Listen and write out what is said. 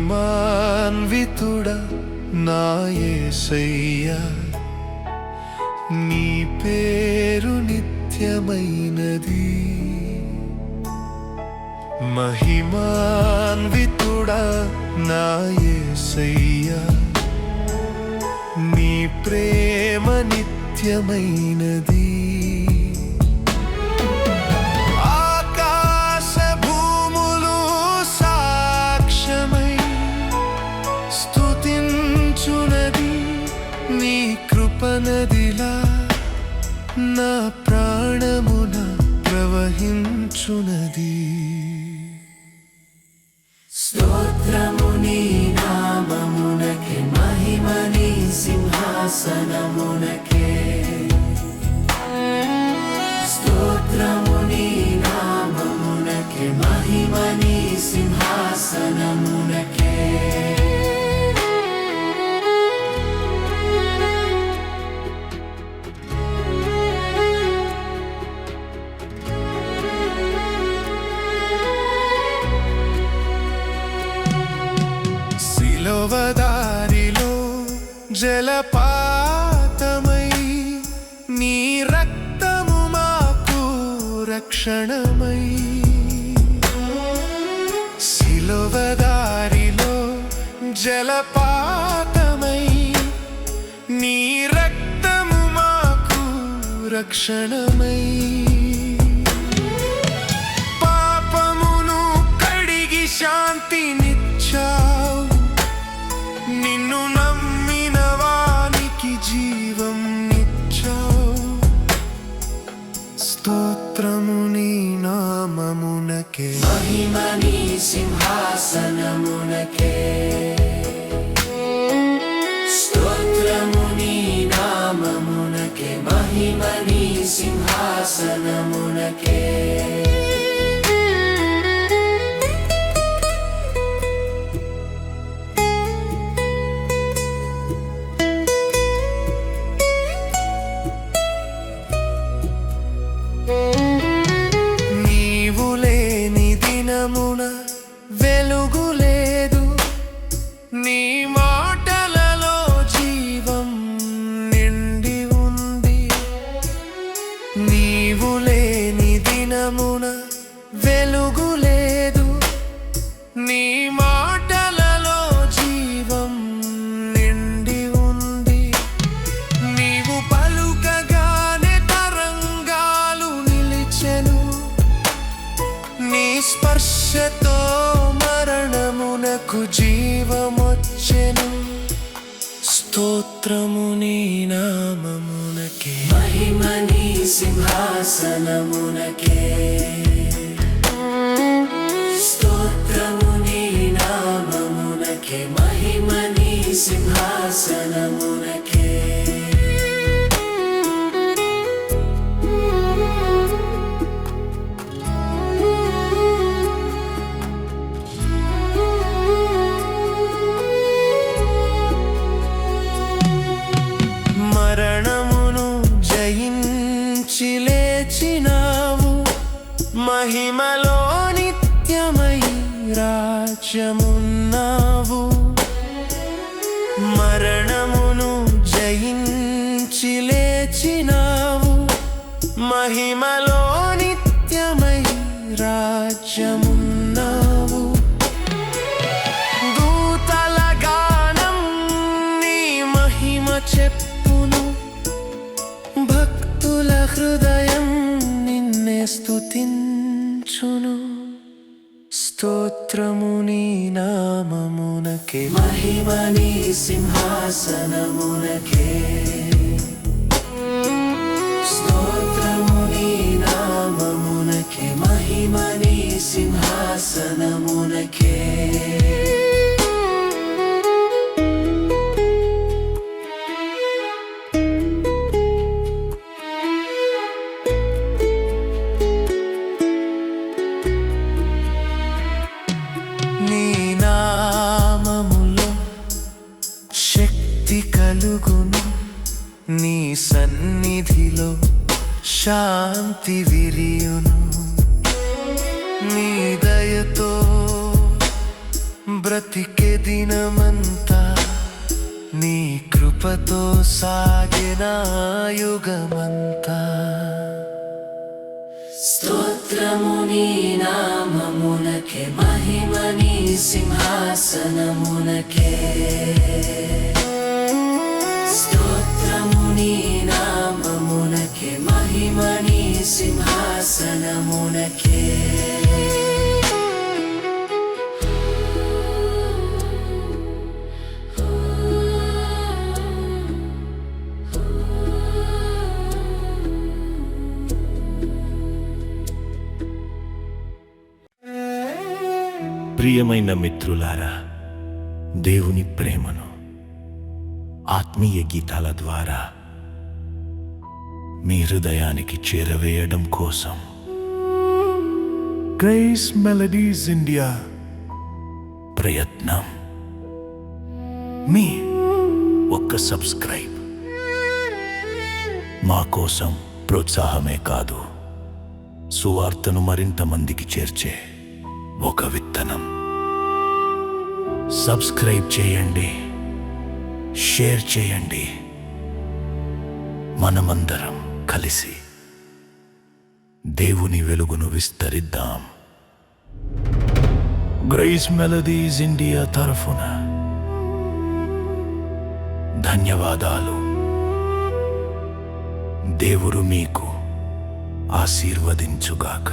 మహిమాన్వితుడ నాయసయ్యా నీ పేరు నిత్యమైనది. మహిమాన్వితుడా నాయసయ్యా నీ ప్రేమ నిత్యమైనది. నీ కృపనదిలా నా ప్రాణమున ప్రవహించునది. స్తోత్రముని నామమునకే మహిమని సింహాసనమునకే. స్తోత్రముని నామమునకే మహిమని సింహాసనమునకే. జలపాతమై నీ రక్తము మాకు రక్షణమై. శిలోవదారిలో జలపాతమై నీ రక్తము మాకు రక్షణమై. పాపమును కడిగి శాంతిని సింహాసనమునకే స్తోత్రము నీ నామమునకే. మహిమని సింహాసనమునకే. స్తోత్రము నీ నామమునకే. మహిమని సింహాసనమునకే. రాజ్యమున్నావు మరణమును జయించి లేచినావు. మహిమలో నిత్యమై రాజ్యమున్నావు. దూతల గానం నీ మహిమ చెప్పును. భక్తుల హృదయం నిన్నే స్తుతించును. స్తోత్రముని నామమునకే. మహిమని సింహాసనమునకే. శాంతి విరియును. నీ దయతో బ్రతికే దినమంతా నీ కృపతో సాగిన యుగమంతా. స్తోత్రము నీ నామమునకే మహిమ నీ సింహాసనమునకే. స్తోత్రము నీ నామమునకే మహిమని సింహాసనమునకే. ప్రియమైన మిత్రులారా దేవుని ప్రేమను ఆత్మీయ గీతాల ద్వారా మీ హృదయానికి చేరవేయడం కోసం. గ్రేస్ మెలడీస్ ఇండియా ప్రయత్నం. మీ ఒక్క సబ్స్క్రైబ్. మా కోసం ప్రోత్సాహమే కాదు. సువార్తను మరింత మందికి చేర్చే ఒక విత్తనం. సబ్స్క్రైబ్ చేయండి. షేర్ చేయండి. మనమందరం. కలిసి దేవుని వెలుగును విస్తరిద్దాం. గ్రేస్ మెలడీస్ ఇండియా తరఫున ధన్యవాదాలు. దేవుడు మీకు ఆశీర్వదించుగాక.